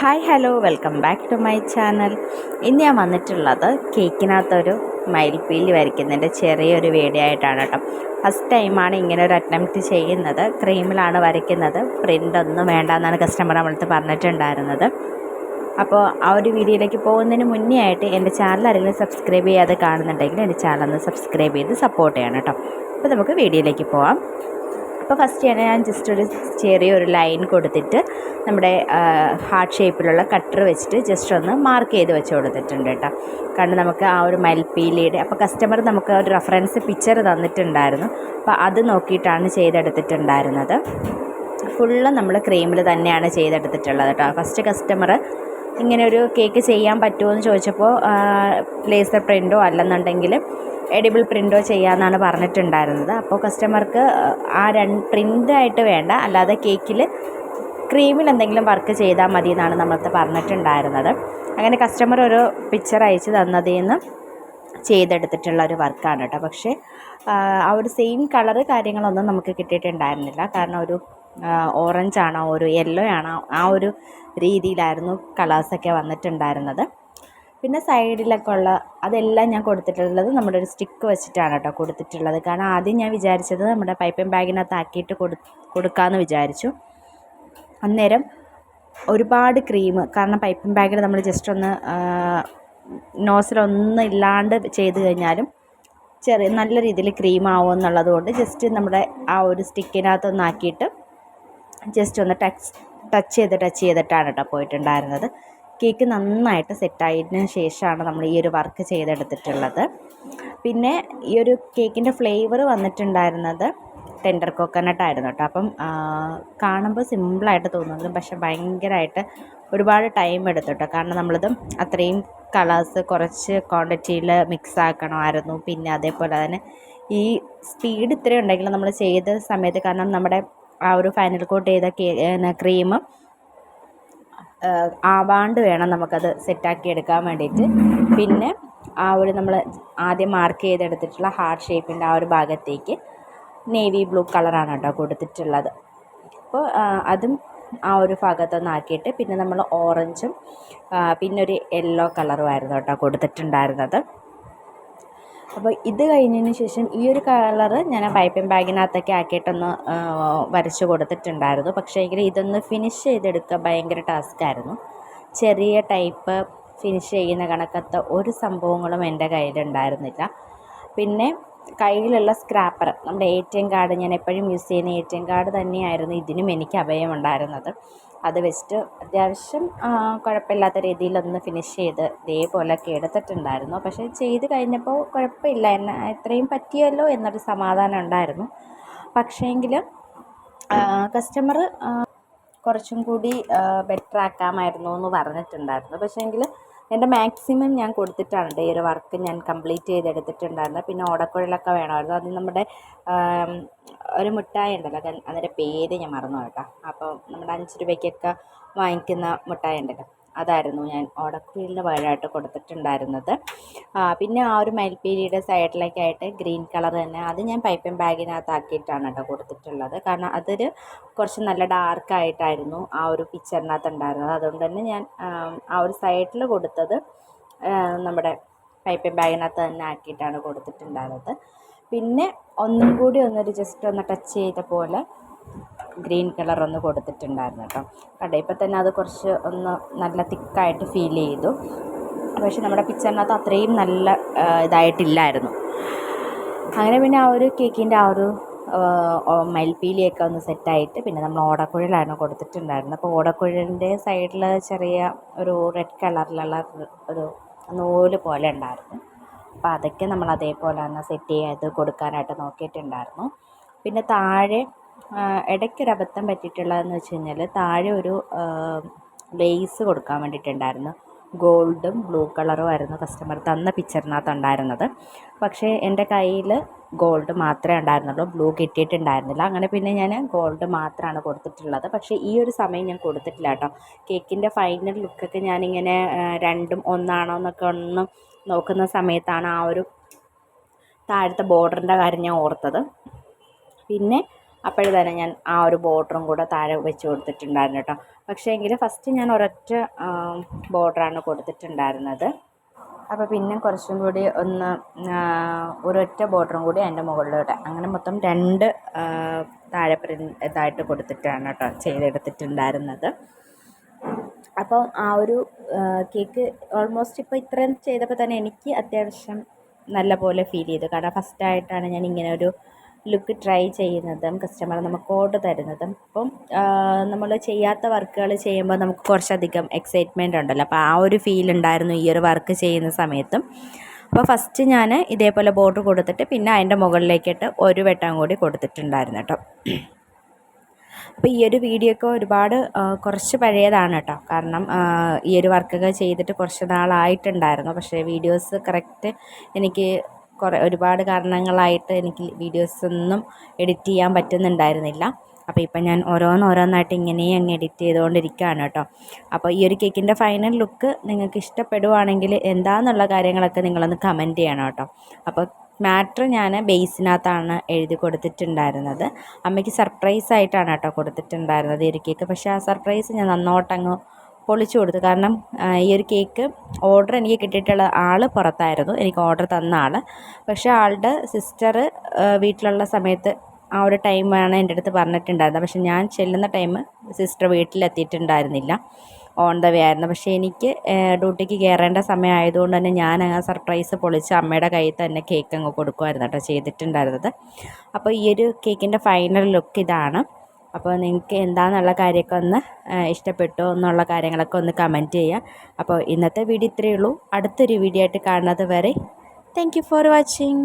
Hi hello welcome back to my channel ഇന്ന് ഞാൻ വന്നിട്ടുള്ളത് കേക്കിനകത്തൊരു മയിൽപ്പീലി വരയ്ക്കുന്നതിന്റെ ചെറിയൊരു വീഡിയോ ആയിട്ടാണ് കേട്ടോ ഫസ്റ്റ് ടൈമാണ് ഇങ്ങനെ ഒരു അറ്റംപ്റ്റ് ചെയ്യുന്നത്. ക്രീമിലാണ് വരയ്ക്കുന്നത്. പ്രിന്റ് ഒന്നും വേണ്ട എന്നാണ് കസ്റ്റമർ നമ്മളടുത്ത് പറഞ്ഞിട്ടുണ്ടായിരുന്നത്. അപ്പോൾ ആ ഒരു വീഡിയോയിലേക്ക് പോകുന്നതിന് മുന്നേ ആയിട്ട് എന്റെ ചാനൽ ആരെങ്കിലും സബ്സ്ക്രൈബ് ചെയ്യാതെ കാണുന്നുണ്ടെങ്കിൽ എന്റെ ചാനൽ ഒന്ന് സബ്സ്ക്രൈബ് ചെയ്ത് സപ്പോർട്ട് ചെയ്യണം കേട്ടോ. അപ്പോൾ നമുക്ക് വീഡിയോയിലേക്ക് പോവാം. അപ്പോൾ ഫസ്റ്റ് തന്നെ ഞാൻ ജസ്റ്റ് ഒരു ചെറിയൊരു ലൈൻ കൊടുത്തിട്ട് നമ്മുടെ ഹാർട്ട് ഷേപ്പിലുള്ള കട്ടർ വെച്ചിട്ട് ജസ്റ്റ് ഒന്ന് മാർക്ക് ചെയ്ത് വെച്ച് കൊടുത്തിട്ടുണ്ട് കേട്ടോ. കാരണം നമുക്ക് ആ ഒരു മൽപ്പീലിയുടെ അപ്പോൾ കസ്റ്റമർ നമുക്ക് ഒരു റെഫറൻസ് പിക്ചർ തന്നിട്ടുണ്ടായിരുന്നു. അപ്പോൾ അത് നോക്കിയിട്ടാണ് ചെയ്തെടുത്തിട്ടുണ്ടായിരുന്നത്. ഫുള്ള് നമ്മൾ ക്രീമിൽ തന്നെയാണ് ചെയ്തെടുത്തിട്ടുള്ളത് കേട്ടോ. ഫസ്റ്റ് കസ്റ്റമർ ഇങ്ങനെ ഒരു കേക്ക് ചെയ്യാൻ പറ്റുമോ എന്ന് ചോദിച്ചപ്പോൾ ലേസർ പ്രിന്റോ അല്ലെന്നുണ്ടെങ്കിൽ എഡിബിൾ പ്രിന്റോ ചെയ്യാമെന്നാണ് പറഞ്ഞിട്ടുണ്ടായിരുന്നത്. അപ്പോൾ കസ്റ്റമർക്ക് ആ രണ്ട് പ്രിന്റായിട്ട് വേണ്ട അല്ലാതെ കേക്കിൽ ക്രീമിൽ എന്തെങ്കിലും വർക്ക് ചെയ്താൽ മതി എന്നാണ് നമ്മളത് പറഞ്ഞിട്ടുണ്ടായിരുന്നത്. അങ്ങനെ കസ്റ്റമർ ഒരു പിക്ചർ അയച്ച് തന്നതിൽ നിന്ന് ചെയ്തെടുത്തിട്ടുള്ള ഒരു വർക്കാണ് കേട്ടോ. പക്ഷേ ആ ഒരു സെയിം കളറ് കാര്യങ്ങളൊന്നും നമുക്ക് കിട്ടിയിട്ടുണ്ടായിരുന്നില്ല. കാരണം ഒരു ഓറഞ്ച് ആണോ ഒരു യെല്ലോ ആണോ ആ ഒരു രീതിയിലായിരുന്നു കളേഴ്സൊക്കെ വന്നിട്ടുണ്ടായിരുന്നത്. പിന്നെ സൈഡിലൊക്കെ ഉള്ള അതെല്ലാം ഞാൻ കൊടുത്തിട്ടുള്ളത് നമ്മുടെ ഒരു സ്റ്റിക്ക് വെച്ചിട്ടാണ് കേട്ടോ കൊടുത്തിട്ടുള്ളത്. കാരണം ആദ്യം ഞാൻ വിചാരിച്ചത് നമ്മുടെ പൈപ്പിംഗ് ബാഗിനകത്ത് ആക്കിയിട്ട് കൊടു കൊടുക്കാമെന്ന് വിചാരിച്ചു. അന്നേരം ഒരുപാട് ക്രീം കാരണം പൈപ്പിംഗ് ബാഗിൽ നമ്മൾ ജസ്റ്റ് ഒന്ന് നോസിലൊന്നും ഇല്ലാണ്ട് ചെയ്ത് കഴിഞ്ഞാലും ചെറിയ നല്ല രീതിയിൽ ക്രീം ആവുമെന്നുള്ളത് കൊണ്ട് ജസ്റ്റ് നമ്മുടെ ആ ഒരു സ്റ്റിക്കിനകത്തൊന്ന് ആക്കിയിട്ട് ജസ്റ്റ് ഒന്ന് ടച്ച് ടച്ച് ചെയ്ത് ടച്ച് ചെയ്തിട്ടാണ് കേട്ടോ പോയിട്ടുണ്ടായിരുന്നത്. കേക്ക് നന്നായിട്ട് സെറ്റായതിന് ശേഷമാണ് നമ്മൾ ഈ ഒരു വർക്ക് ചെയ്തെടുത്തിട്ടുള്ളത്. പിന്നെ ഈ ഒരു കേക്കിന്റെ ഫ്ലേവർ വന്നിട്ടുണ്ടായിരുന്നത് ടെൻഡർ കോക്കനട്ട് ആയിരുന്നു കേട്ടോ അപ്പം കാണുമ്പോൾ സിമ്പിളായിട്ട് തോന്നുന്നതും പക്ഷെ ഭയങ്കരമായിട്ട് ഒരുപാട് ടൈം എടുത്തു കേട്ടോ കാരണം നമ്മളിത് അത്രയും കളേഴ്സ് കുറച്ച് ക്വാണ്ടിറ്റിയിൽ മിക്സ് ആക്കണമായിരുന്നു പിന്നെ അതേപോലെ തന്നെ ഈ സ്പീഡ് ഇത്രയും ഉണ്ടെങ്കിലും നമ്മൾ ചെയ്ത സമയത്ത് കാരണം നമ്മുടെ ആ ഒരു ഫൈനൽ കോട്ട് ചെയ്ത കേ ക്രീം ആവാണ്ട് വേണം നമുക്കത് സെറ്റാക്കി എടുക്കാൻ വേണ്ടിയിട്ട്. പിന്നെ ആ ഒരു നമ്മൾ ആദ്യം മാർക്ക് ചെയ്തെടുത്തിട്ടുള്ള ഹാർട്ട് ഷേപ്പിന്റെ ആ ഒരു ഭാഗത്തേക്ക് നേവി ബ്ലൂ കളറാണ് കേട്ടോ കൊടുത്തിട്ടുള്ളത്. അപ്പോൾ അതും ആ ഒരു ഭാഗത്തൊന്ന് ആക്കിയിട്ട് പിന്നെ നമ്മൾ ഓറഞ്ചും പിന്നെ ഒരു യെല്ലോ കളറുമായിരുന്നു കേട്ടോ കൊടുത്തിട്ടുണ്ടായിരുന്നത്. അപ്പോൾ ഇത് കഴിഞ്ഞതിന് ശേഷം ഈ ഒരു കളറ് ഞാൻ പൈപ്പിംഗ് ബാഗിനകത്തൊക്കെ ആക്കിയിട്ടൊന്ന് വരച്ച് കൊടുത്തിട്ടുണ്ടായിരുന്നു. പക്ഷേ എങ്കിൽ ഇതൊന്ന് ഫിനിഷ് ചെയ്തെടുക്കുക ഭയങ്കര ടാസ്ക്കായിരുന്നു ചെറിയ ടൈപ്പ് ഫിനിഷ് ചെയ്യുന്ന കണക്കത്തെ ഒരു സംഭവങ്ങളും എന്റെ കയ്യിലുണ്ടായിരുന്നില്ല. പിന്നെ കയ്യിലുള്ള സ്ക്രാപ്പർ. നമ്മുടെ എ ടി എം കാർഡ് ഞാൻ എപ്പോഴും യൂസ് ചെയ്യുന്ന എ ടി എം കാർഡ് തന്നെയായിരുന്നു ഇതിനും എനിക്ക് അഭയമുണ്ടായിരുന്നത് അത് വെച്ചിട്ട് അത്യാവശ്യം കുഴപ്പമില്ലാത്ത രീതിയിൽ രീതിയിലൊന്ന് ഫിനിഷ് ചെയ്ത് ഇതേപോലെയൊക്കെ എടുത്തിട്ടുണ്ടായിരുന്നു. പക്ഷേ ചെയ്ത് കഴിഞ്ഞപ്പോൾ കുഴപ്പമില്ല. എന്നെ എത്രയും പറ്റിയല്ലോ എന്നൊരു സമാധാനം ഉണ്ടായിരുന്നു. പക്ഷേങ്കിൽ കസ്റ്റമർ കുറച്ചും കൂടി ബെറ്റർ ആക്കാമായിരുന്നു എന്ന് പറഞ്ഞിട്ടുണ്ടായിരുന്നു. പക്ഷേങ്കിൽ എന്റെ മാക്സിമം ഞാൻ കൊടുത്തിട്ടാണ് ഈ ഒരു വർക്ക് ഞാൻ കംപ്ലീറ്റ് ചെയ്തെടുത്തിട്ടുണ്ടായിരുന്നത്. പിന്നെ ഓടക്കുഴലൊക്കെ വേണമായിരുന്നു. അത് നമ്മുടെ ഒരു മിഠായി ഉണ്ടല്ലോ അതിന്റെ പേര് ഞാൻ മറന്നു കേട്ടോ അപ്പോൾ നമ്മുടെ അഞ്ച് രൂപയ്ക്കൊക്കെ വാങ്ങിക്കുന്ന മിഠായി ഉണ്ടല്ലോ. അതായിരുന്നു ഞാൻ ഓടക്കുഴലിന് പകരമായിട്ട് കൊടുത്തിട്ടുണ്ടായിരുന്നത്. പിന്നെ ആ ഒരു മയിൽപ്പീലിയുടെ സൈഡിലേക്കായിട്ട് ഗ്രീൻ കളർ തന്നെ അത് ഞാൻ പൈപ്പിംഗ് ബാഗിനകത്താക്കിയിട്ടാണ് കേട്ടോ കൊടുത്തിട്ടുള്ളത്. കാരണം അതൊരു കുറച്ച് നല്ല ഡാർക്കായിട്ടായിരുന്നു ആ ഒരു പിക്ചറിനകത്ത് ഉണ്ടായിരുന്നത്. അതുകൊണ്ട് തന്നെ ഞാൻ ആ ഒരു സൈഡിൽ കൊടുത്തത് നമ്മുടെ പൈപ്പിംഗ് ബാഗിനകത്ത് തന്നെ ആക്കിയിട്ടാണ് കൊടുത്തിട്ടുണ്ടായിരുന്നത്. പിന്നെ ഒന്നും കൂടി ഒന്നൊരു ജസ്റ്റ് ഒന്ന് ടച്ച് ചെയ്ത പോലെ ഗ്രീൻ കളർ ഒന്ന് കൊടുത്തിട്ടുണ്ടായിരുന്നു കേട്ടോ. കണ്ടോ ഇപ്പം തന്നെ അത് കുറച്ച് ഒന്ന് നല്ല തിക്കായിട്ട് ഫീൽ ചെയ്തു. പക്ഷേ നമ്മുടെ പിക്ചറിനകത്ത് അത്രയും നല്ല ഇതായിട്ടില്ലായിരുന്നു. അങ്ങനെ പിന്നെ ആ ഒരു കേക്കിന്റെ ആ ഒരു മയിൽപ്പീലിയൊക്കെ ഒന്ന് സെറ്റായിട്ട് പിന്നെ നമ്മൾ ഓടക്കുഴലാണ് കൊടുത്തിട്ടുണ്ടായിരുന്നത്. അപ്പോൾ ഓടക്കുഴലിന്റെ സൈഡിൽ ചെറിയ ഒരു റെഡ് കളറിലുള്ള ഒരു നൂൽ പോലെ ഉണ്ടായിരുന്നു. അപ്പോൾ അതൊക്കെ നമ്മൾ അതേപോലെ തന്നെ സെറ്റ് ചെയ്ത് കൊടുക്കാനായിട്ട് നോക്കിയിട്ടുണ്ടായിരുന്നു. പിന്നെ താഴെ ഇടയ്ക്കൊരു അബദ്ധം പറ്റിയിട്ടുള്ളതെന്ന് വെച്ച് കഴിഞ്ഞാൽ താഴെ ഒരു ലെയ്സ് കൊടുക്കാൻ വേണ്ടിയിട്ടുണ്ടായിരുന്നു. ഗോൾഡും ബ്ലൂ കളറും ആയിരുന്നു കസ്റ്റമർ തന്ന പിക്ചറിനകത്ത് ഉണ്ടായിരുന്നത്. പക്ഷേ എന്റെ കയ്യിൽ ഗോൾഡ് മാത്രമേ ഉണ്ടായിരുന്നുള്ളൂ ബ്ലൂ കിട്ടിയിട്ടുണ്ടായിരുന്നില്ല. അങ്ങനെ പിന്നെ ഞാൻ ഗോൾഡ് മാത്രമാണ് കൊടുത്തിട്ടുള്ളത്. പക്ഷേ ഈ ഒരു സമയം ഞാൻ കൊടുത്തിട്ടില്ല കേട്ടോ. കേക്കിന്റെ ഫൈനൽ ലുക്കൊക്കെ ഞാനിങ്ങനെ രണ്ടും ഒന്നാണോ എന്നൊക്കെ ഒന്ന് നോക്കുന്ന സമയത്താണ് ആ ഒരു താഴത്തെ ബോർഡറിന്റെ കാര്യം ഞാൻ ഓർത്തത്. പിന്നെ അപ്പോഴ് തന്നെ ഞാൻ ആ ഒരു ബോർഡറും കൂടെ താഴെ വെച്ച് കൊടുത്തിട്ടുണ്ടായിരുന്നു കേട്ടോ. പക്ഷേ എങ്കിൽ ഫസ്റ്റ് ഞാൻ ഒരൊറ്റ ബോർഡറാണ് കൊടുത്തിട്ടുണ്ടായിരുന്നത്. അപ്പോൾ പിന്നെ കുറച്ചും കൂടി ഒന്ന് ഒരൊറ്റ ബോർഡറും കൂടി അതിന്റെ മുകളിലൂടെ അങ്ങനെ മൊത്തം രണ്ട് താഴെ ഇതായിട്ട് കൊടുത്തിട്ടാണ് കേട്ടോ ചെയ്തെടുത്തിട്ടുണ്ടായിരുന്നത്. അപ്പോൾ ആ ഒരു കേക്ക് ഓൾമോസ്റ്റ് ഇപ്പോൾ ഇത്രയും ചെയ്തപ്പോൾ തന്നെ എനിക്ക് അത്യാവശ്യം നല്ല പോലെ ഫീൽ ചെയ്തു. കാരണം ഫസ്റ്റായിട്ടാണ് ഞാൻ ഇങ്ങനെ ഒരു ലുക്ക് ട്രൈ ചെയ്യുന്നതും കസ്റ്റമർ നമുക്ക് ഓർഡർ തരുന്നതും. അപ്പം നമ്മൾ ചെയ്യാത്ത വർക്കുകൾ ചെയ്യുമ്പോൾ നമുക്ക് കുറച്ചധികം എക്സൈറ്റ്മെന്റ് ഉണ്ടല്ലോ. അപ്പോൾ ആ ഒരു ഫീൽ ഉണ്ടായിരുന്നു ഈ ഒരു വർക്ക് ചെയ്യുന്ന സമയത്തും. അപ്പോൾ ഫസ്റ്റ് ഞാൻ ഇതേപോലെ ബോർഡർ കൊടുത്തിട്ട് പിന്നെ അതിന്റെ മുകളിലേക്കിട്ട് ഒരു വെട്ടം കൂടി കൊടുത്തിട്ടുണ്ടായിരുന്നു കേട്ടോ. അപ്പോൾ ഈ ഒരു വീഡിയോ ഒക്കെ ഒരുപാട് കുറച്ച് പഴയതാണ് കേട്ടോ. കാരണം ഈ ഒരു വർക്കൊക്കെ ചെയ്തിട്ട് കുറച്ച് നാളായിട്ടുണ്ടായിരുന്നു. പക്ഷേ വീഡിയോസ് കറക്റ്റ് എനിക്ക് കുറേ ഒരുപാട് കാരണങ്ങളായിട്ട് എനിക്ക് വീഡിയോസൊന്നും എഡിറ്റ് ചെയ്യാൻ പറ്റുന്നുണ്ടായിരുന്നില്ല. അപ്പോൾ ഇപ്പം ഞാൻ ഓരോന്നോരോന്നായിട്ട് ഇങ്ങനെ അങ്ങ് എഡിറ്റ് ചെയ്തുകൊണ്ടിരിക്കുകയാണ് കേട്ടോ. അപ്പോൾ ഈ ഒരു കേക്കിന്റെ ഫൈനൽ ലുക്ക് നിങ്ങൾക്ക് ഇഷ്ടപ്പെടുവാണെങ്കിൽ എന്താണെന്നുള്ള കാര്യങ്ങളൊക്കെ നിങ്ങളൊന്ന് കമന്റ് ചെയ്യണം കേട്ടോ. അപ്പോൾ മാറ്റർ ഞാൻ ബേസിനകത്താണ് എഴുതി കൊടുത്തിട്ടുണ്ടായിരുന്നത്. അമ്മയ്ക്ക് സർപ്രൈസ് ആയിട്ടാണ് കേട്ടോ കൊടുത്തിട്ടുണ്ടായിരുന്നത് ഈ ഒരു കേക്ക്. പക്ഷേ ആ സർപ്രൈസ് ഞാൻ നന്നോട്ടങ്ങ് പൊളിച്ചു കൊടുത്തു. കാരണം ഈ ഒരു കേക്ക് ഓർഡർ എനിക്ക് കിട്ടിയിട്ടുള്ള ആൾ പുറത്തായിരുന്നു. എനിക്ക് ഓർഡർ തന്ന ആൾ പക്ഷേ ആളുടെ സിസ്റ്റർ വീട്ടിലുള്ള സമയത്ത് ആ ഒരു ടൈമാണ് എന്റെ അടുത്ത് പറഞ്ഞിട്ടുണ്ടായിരുന്നത്. പക്ഷേ ഞാൻ ചെല്ലുന്ന ടൈം സിസ്റ്റർ വീട്ടിലെത്തിയിട്ടുണ്ടായിരുന്നില്ല. ഓൺ ദ വേ ആയിരുന്നു. പക്ഷേ എനിക്ക് ഡ്യൂട്ടിക്ക് കയറേണ്ട സമയമായതുകൊണ്ട് തന്നെ ഞാൻ ആ സർപ്രൈസ് പൊളിച്ച് അമ്മയുടെ കയ്യിൽ തന്നെ കേക്ക് അങ്ങ് കൊടുക്കുമായിരുന്നു കേട്ടോ ചെയ്തിട്ടുണ്ടായിരുന്നത്. അപ്പോൾ ഈ ഒരു കേക്കിന്റെ ഫൈനൽ ലുക്ക് ഇതാണ്. അപ്പോൾ നിങ്ങൾക്ക് എന്താണെന്നുള്ള കാര്യമൊക്കെ ഒന്ന് ഇഷ്ടപ്പെട്ടോ എന്നുള്ള കാര്യങ്ങളൊക്കെ ഒന്ന് കമന്റ് ചെയ്യുക. അപ്പോൾ ഇന്നത്തെ വീഡിയോ ഇത്രയേ ഉള്ളൂ. അടുത്തൊരു വീഡിയോ ആയിട്ട് കാണുന്നത് വരെ താങ്ക് ഫോർ വാച്ചിങ്